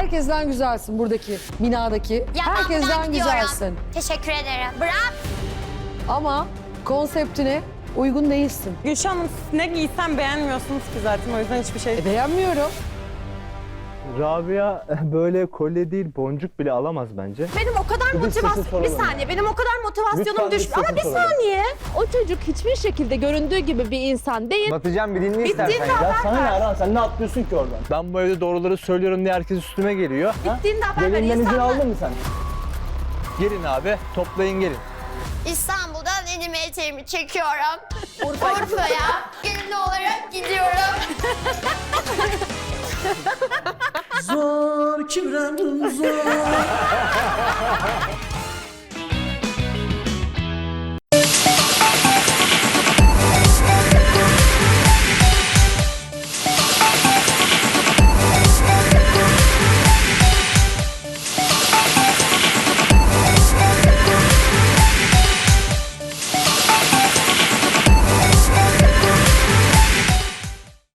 Herkesten güzelsin buradaki, binadaki. Ya ben buradan Herkesten gidiyorum. güzelsin. Teşekkür ederim. Bırak. Ama konseptine uygun değilsin. Gülşah Hanım siz ne giysem beğenmiyorsunuz ki zaten o yüzden hiçbir şey. E, beğenmiyorum. Rabia böyle kolye değil boncuk bile alamaz bence. Benim o kadar Bir sesi motivasyon... Bir soralım. saniye benim o kadar motivasyonum Lütfen bir düşmüş. Ama sesi bir soralım. saniye. O çocuk hiçbir şekilde göründüğü gibi bir insan değil. Batacağım bir dinle istersen. Bittiğinde ya. Ya sana ne Erhan sen ne atlıyorsun ki oradan? Ben bu evde doğruları söylüyorum diye herkes üstüme geliyor. Ha? Bittiğinde haber ver. Gelinden izin İnsanlar... aldın mı sen? Gelin abi, toplayın gelin. İstanbul'dan elimi eteğimi çekiyorum. Urfa'ya gelin çevrem uzak.